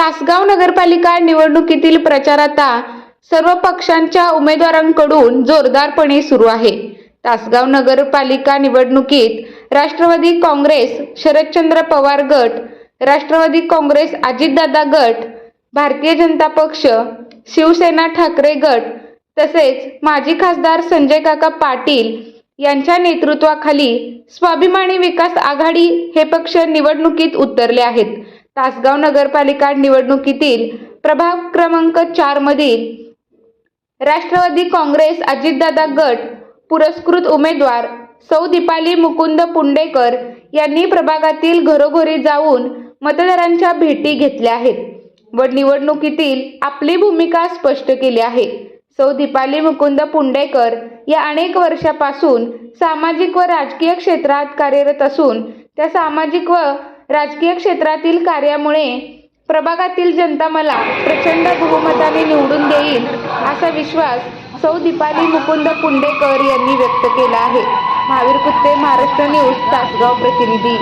तासगाव नगरपालिका निवडणुकीतील प्रचार आता सर्व पक्षांच्या उमेदवारांकडून जोरदारपणे सुरू आहे. तासगाव नगरपालिका निवडणुकीत राष्ट्रवादी काँग्रेस शरदचंद्र पवार गट राष्ट्रवादी काँग्रेस अजितदादा गट भारतीय जनता पक्ष शिवसेना ठाकरे गट तसेच माजी खासदार संजय काका पाटील यांच्या नेतृत्वाखाली स्वाभिमानी विकास आघाडी हे पक्ष निवडणुकीत उतरले आहेत. तासगाव नगरपालिका निवडणुकीतील प्रभाग क्रमांक चार मधील राष्ट्रवादी काँग्रेस अजितदादा गट पुरस्कृत उमेदवार सौ दीपाली मुकुंद पुंडेकर यांनी प्रभागातील घरोघरी जाऊन मतदारांच्या भेटी घेतल्या आहेत. व निवडणुकीतील आपली भूमिका स्पष्ट केली आहे. सौ दीपाली मुकुंद पुंडेकर या अनेक वर्षापासून सामाजिक व राजकीय क्षेत्रात कार्यरत असून त्या सामाजिक व राजकीय क्षेत्रातील कार्यामुळे प्रभागातील जनता मला प्रचंड बहुमताने निवडून देईल असा विश्वास सौ दीपाली मुकुंद पुंडेकर यांनी व्यक्त केला आहे. महावीर कुत्ते महाराष्ट्र न्यूज तासगाव प्रतिनिधी.